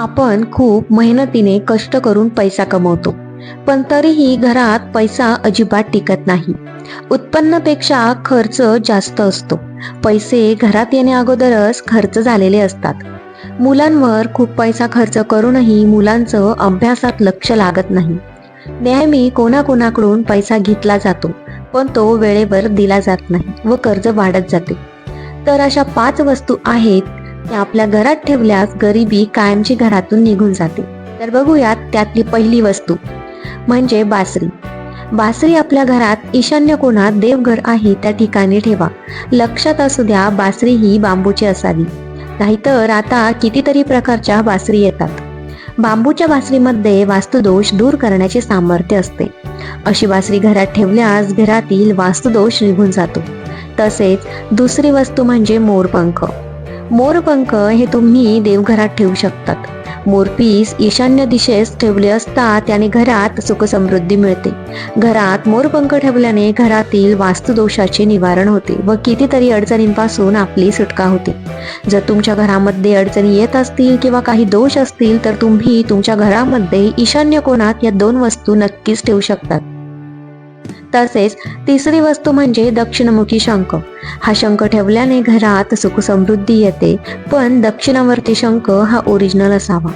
आपण खूप मेहनतीने कष्ट करून पैसा कमवतो पण तरीही घरात पैसा अजिबात टिकत नाही. उत्पन्नापेक्षा खर्च जास्त असतो. पैसे घरात येण्या अगोदरच खर्च झालेले असतात. मुलांवर खूप पैसा खर्च करूनही मुलांचं अभ्यासात लक्ष लागत नाही. नेहमी कोणाकोणाकडून पैसा घेतला जातो पण तो वेळेवर दिला जात नाही व कर्ज वाढत जाते. तर अशा पाच वस्तू आहेत त्या आपल्या घरात ठेवल्यास गरिबी कायमची घरातून निघून जाते. तर बघूयात त्यातली पहिली वस्तू म्हणजे बासरी. बासरी आपल्या घरात ईशान्य कोणात देवघर आहे त्या ठिकाणी ठेवा. लक्षात असू द्या बासरी ही बांबूची असावी. नाहीतर आता कितीतरी प्रकारच्या बासरी येतात. बांबूच्या बासरीमध्ये वास्तुदोष दूर करण्याचे सामर्थ्य असते. अशी बासरी घरात ठेवल्यास घरातील वास्तुदोष निघून जातो. तसेच दुसरी वस्तू म्हणजे मोरपंख. मोरपंख हे तुम्ही देवघरात ठेवू शकतात. मोरपीस ईशान्य दिशेस ठेवले असता त्याने घरात सुखसमृद्धी मिळते. घरात मोरपंख ठेवल्याने घरातील वास्तुदोषाचे निवारण होते व कितीतरी अडचणींपासून आपली सुटका होते. जर तुमच्या घरामध्ये अडचणी येत असतील किंवा काही दोष असतील तर तुम्ही तुमच्या घरामध्ये ईशान्य कोणात या दोन वस्तू नक्कीच ठेवू शकतात. तसेच तिसरी वस्तू म्हणजे दक्षिणमुखी शंख. हा शंख ठेवल्याने घरात सुख समृद्धी येते पण दक्षिणावर्ती शंख हा ओरिजिनल असावा.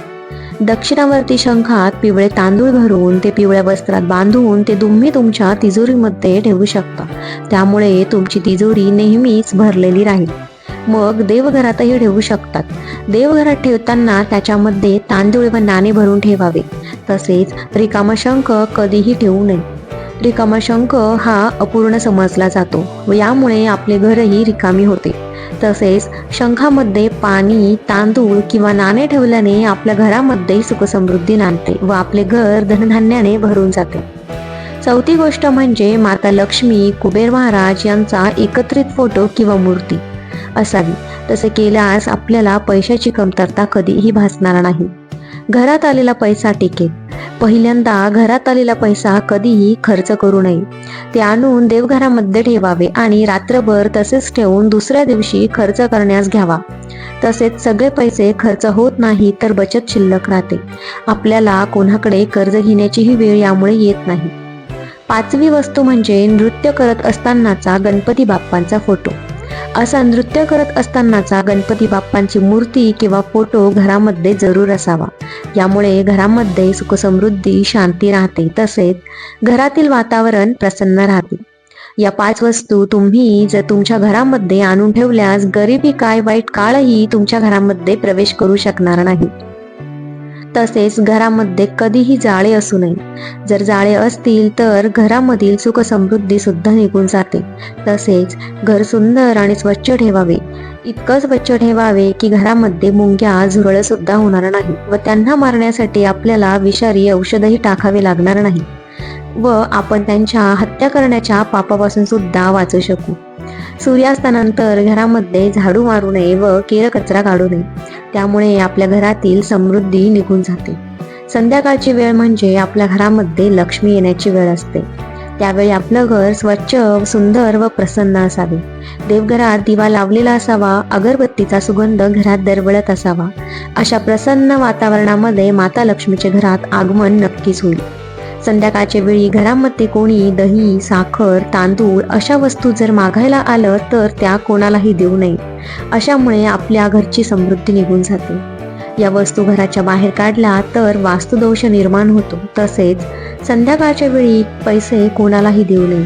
दक्षिणावर्ती शंखात पिवळे तांदूळ भरून ते पिवळ्या वस्त्रात बांधून ते तुम्ही तुमच्या तिजोरीमध्ये ठेवू शकता. त्यामुळे तुमची तिजोरी नेहमीच भरलेली राहील. मग देवघरातही ठेवू शकतात. देवघरात ठेवताना त्याच्यामध्ये तांदूळ व नाणे भरून ठेवावे. तसेच रिकामा शंख कधीही ठेवू नये. रिकामा शंख हा अपूर्ण समजला जातो व यामुळे आपले घरही रिकामी होते. तसेच शंखामध्ये पाणी तांदूळ किंवा नाणे ठेवल्याने आपल्या घरामध्ये सुखसमृद्धी नांदते व आपले घर धनधान्याने भरून जाते. चौथी गोष्ट म्हणजे माता लक्ष्मी कुबेर महाराज यांचा एकत्रित फोटो किंवा मूर्ती असावी. तसे केल्यास आपल्याला पैशाची कमतरता कधीही भासणार नाही. घरात आलेला पैसा टिकेल. पहिल्यांदा घरात आलेला पैसा कधीही खर्च करू नये. ते आणून देवघरामध्ये ठेवावे आणि रात्रभर तसेच ठेवून दुसऱ्या दिवशी खर्च करण्यास घ्यावा. तसेच सगळे पैसे खर्च होत नाही तर बचत शिल्लक राहते. आपल्याला कोणाकडे कर्ज घेण्याचीही वेळ यामुळे येत नाही. पाचवी वस्तू म्हणजे नृत्य करत असतानाचा गणपती बाप्पांचा फोटो. असा नृत्य करत असतानाचा गणपती बाप्पांची मूर्ती किंवा फोटो घरामध्ये जरूर असावा. यामुळे घरामध्ये सुखसमृद्धी शांती राहते. तसेच घरातील वातावरण प्रसन्न राहते. या पाच वस्तू तुम्ही जर तुमच्या घरामध्ये आणून ठेवल्यास गरिबी काय वाईट काळही तुमच्या घरामध्ये प्रवेश करू शकणार नाही. तसेच घरामध्ये कधीही जाळे असू नये. जर जाळे असतील तर घरामधील सुख समृद्धी सुद्धा निघून जाते. तसेच घर सुंदर आणि स्वच्छ ठेवावे. इतकं स्वच्छ ठेवावे की घरामध्ये मुंग्या झुरळ सुद्धा होणार नाही व त्यांना मारण्यासाठी आपल्याला विषारी औषधही टाकावे लागणार नाही. व आपण त्यांच्या हत्या करण्याच्या पापापासून सुद्धा वाचू शकू. सूर्यास्तानंतर घरामध्ये झाडू मारू नये व केर कचरा काढू नये. त्यामुळे आपल्या घरातील समृद्धी निघून जाते. संध्याकाळची वेळ म्हणजे आपल्या घरामध्ये लक्ष्मी येण्याची वेळ असते. त्यावेळी आपलं घर स्वच्छ सुंदर व प्रसन्न असावे. देवघरात दिवा लावलेला असावा अगरबत्तीचा सुगंध घरात दरवळत असावा. अशा प्रसन्न वातावरणामध्ये माता लक्ष्मीचे घरात आगमन नक्कीच होईल. संध्याकाळच्या वेळी घरामध्ये कोणी दही साखर तांदूळ अशा वस्तू जर मागायला आलं तर त्या कोणालाही देऊ नये. अशामुळे आपल्या घरची समृद्धी निघून जाते. या वस्तू घराच्या बाहेर काढल्या तर वास्तुदोष निर्माण होतो. तसेच संध्याकाळच्या वेळी पैसे कोणालाही देऊ नये.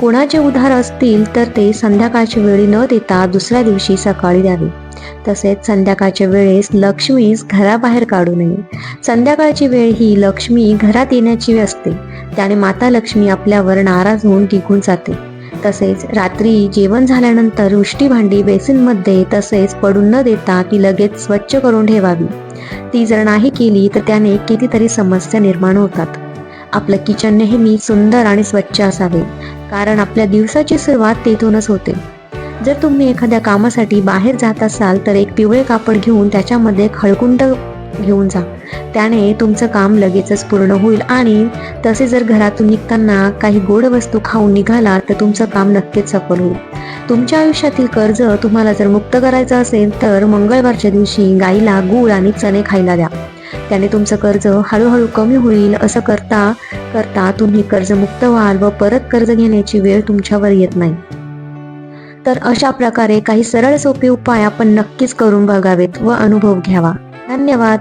कोणाचे उधार असतील तर ते संध्याकाळच्या वेळी न देता दुसऱ्या दिवशी सकाळी द्यावे. तसेच संध्याकाळच्या वेळेस लक्ष्मीस घराबाहेर काढू नये. संध्याकाळची वेळ ही लक्ष्मी घरात येण्याची असते. त्याने माता लक्ष्मी आपल्यावर नाराज होऊन टिकून जाते. तसेच रात्री जेवण झाल्यानंतर उष्टी भांडी बेसिनमध्ये तसेच पडून न देता ती लगेच स्वच्छ करून ठेवावी. ती जर नाही केली तर त्याने कितीतरी समस्या निर्माण होतात. आपलं किचन नेहमी सुंदर आणि स्वच्छ असावे. कारण आपल्या दिवसाची सुरुवात तेथूनच होते. जर तुम्ही एखाद्या कामासाठी बाहेर जात असाल तर एक पिवळे कापड घेऊन त्याच्यामध्ये खळकुंड घेऊन जा. त्याने तुमचं काम लगेचच पूर्ण होईल आणि तसे जर घरातून निघताना काही गोड वस्तू खाऊन निघाला तर तुमचं काम नक्कीच सफल होईल. तुमच्या आयुष्यातील कर्ज तुम्हाला जर मुक्त करायचं असेल तर मंगळवारच्या दिवशी गाईला गूळ आणि चणे खायला द्या. त्याने तुमचं कर्ज हळूहळू कमी होईल असं करता करता तुम्ही कर्जमुक्त व्हाल व परत कर्ज घेण्याची वेळ तुमच्यावर येत नाही. तर अशा प्रकारे काही सरळ सोपे उपाय आपण नक्कीच करून बघावेत व अनुभव घ्यावा. धन्यवाद.